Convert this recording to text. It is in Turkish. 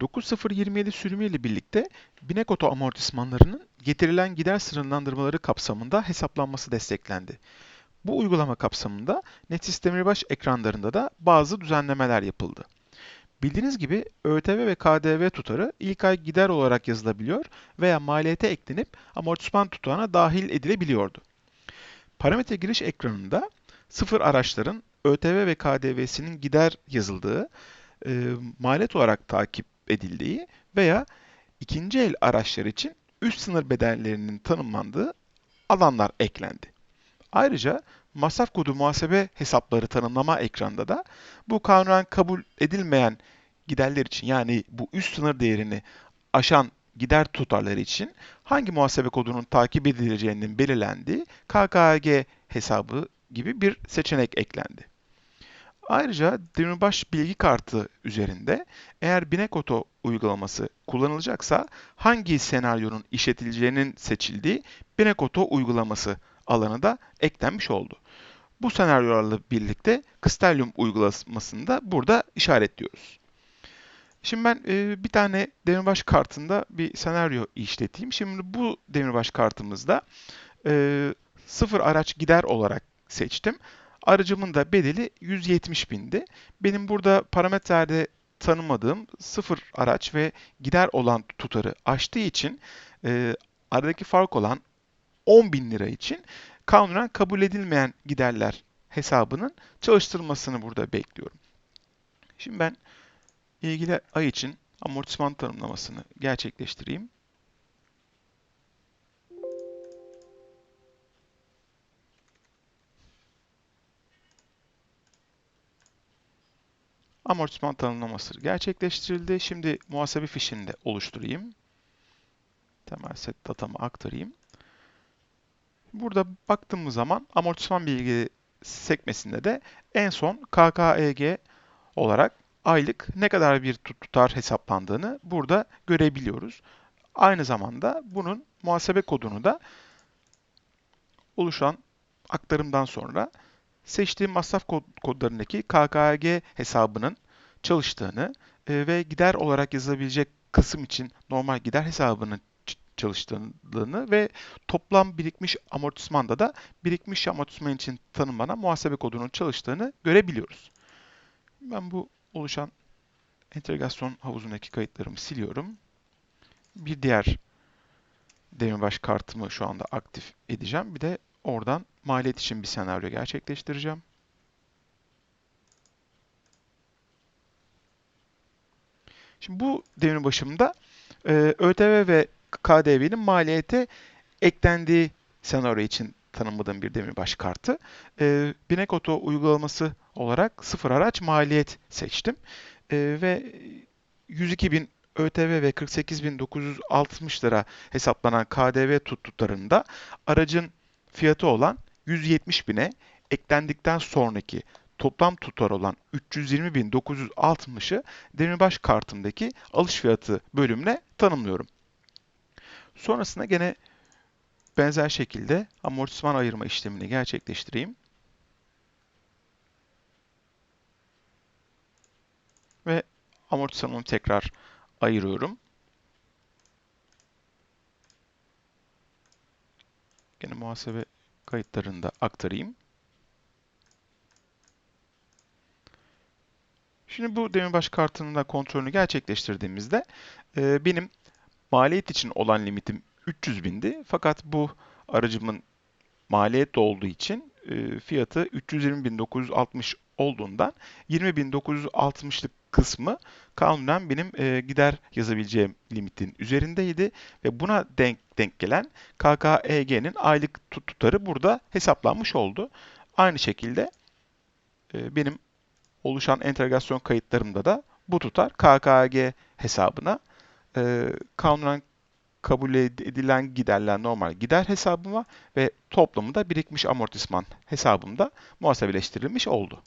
9027 sürümü ile birlikte binek oto amortismanlarının getirilen gider sınırlandırmaları kapsamında hesaplanması desteklendi. Bu uygulama kapsamında NetSys Demirbaş ekranlarında da bazı düzenlemeler yapıldı. Bildiğiniz gibi ÖTV ve KDV tutarı ilk ay gider olarak yazılabiliyor veya maliyete eklenip amortisman tutarına dahil edilebiliyordu. Parametre giriş ekranında sıfır araçların ÖTV ve KDV'sinin gider yazıldığı, e, maliyet olarak takip edildiği veya ikinci el araçlar için üst sınır bedellerinin tanımlandığı alanlar eklendi. Ayrıca masraf kodu muhasebe hesapları tanımlama ekranda da bu kanunen kabul edilmeyen giderler için yani bu üst sınır değerini aşan gider tutarları için hangi muhasebe kodunun takip edileceğinin belirlendiği KKG hesabı gibi bir seçenek eklendi. Ayrıca demirbaş bilgi kartı üzerinde eğer binek oto uygulaması kullanılacaksa hangi senaryonun işletileceğinin seçildiği binek oto uygulaması alanı da eklenmiş oldu. Bu senaryolarla birlikte Stellium uygulamasını da burada işaretliyoruz. Şimdi ben e, bir tane demirbaş kartında bir senaryo işleteyim. Şimdi bu demirbaş kartımızda e, sıfır araç gider olarak seçtim. Aracımın da bedeli 170 bindi. Benim burada parametrelerde tanımadığım sıfır araç ve gider olan tutarı aştığı için e, aradaki fark olan 10 bin lira için kanunen kabul edilmeyen giderler hesabının çalıştırılmasını burada bekliyorum. Şimdi ben ilgili ay için amortisman tanımlamasını gerçekleştireyim. Amortisman tanımlaması gerçekleştirildi. Şimdi muhasebe fişini de oluşturayım. Temel set datamı aktarayım. Burada baktığımız zaman amortisman bilgi sekmesinde de en son KKEG olarak aylık ne kadar bir tutar hesaplandığını burada görebiliyoruz. Aynı zamanda bunun muhasebe kodunu da oluşan aktarımdan sonra seçtiğim masraf kod kodlarındaki KKG hesabının çalıştığını e, ve gider olarak yazılabilecek kısım için normal gider hesabının çalıştığını ve toplam birikmiş amortismanda da birikmiş amortisman için tanımlanan muhasebe kodunun çalıştığını görebiliyoruz. Ben bu oluşan entegrasyon havuzundaki kayıtlarımı siliyorum. Bir diğer demirbaş kartımı şu anda aktif edeceğim. Bir de oradan maliyet için bir senaryo gerçekleştireceğim. Şimdi bu devrim başımda e, ÖTV ve KDV'nin maliyete eklendiği senaryo için tanımladığım bir demirbaş kartı. E, Binek Oto uygulaması olarak sıfır araç maliyet seçtim. E, ve 102.000 ÖTV ve 48.960 lira hesaplanan KDV tuttuklarında aracın fiyatı olan 170 bine eklendikten sonraki toplam tutar olan 320.960'ı demirbaş kartımdaki alış fiyatı bölümüne tanımlıyorum. Sonrasında gene benzer şekilde amortisman ayırma işlemini gerçekleştireyim. Ve amortismanımı tekrar ayırıyorum. Yine muhasebe kayıtlarını da aktarayım. Şimdi bu demirbaş kartının da kontrolünü gerçekleştirdiğimizde e, benim maliyet için olan limitim 300 bindi. Fakat bu aracımın maliyet olduğu için e, fiyatı 320.960 olduğundan 20.960'lık kısmı kanunen benim e, gider yazabileceğim limitin üzerindeydi ve buna denk denk gelen KKEG'nin aylık tutarı burada hesaplanmış oldu. Aynı şekilde e, benim oluşan entegrasyon kayıtlarımda da bu tutar KKG hesabına e, kanunen kabul edilen giderler normal gider hesabıma ve toplamı da birikmiş amortisman hesabımda muhasebeleştirilmiş oldu.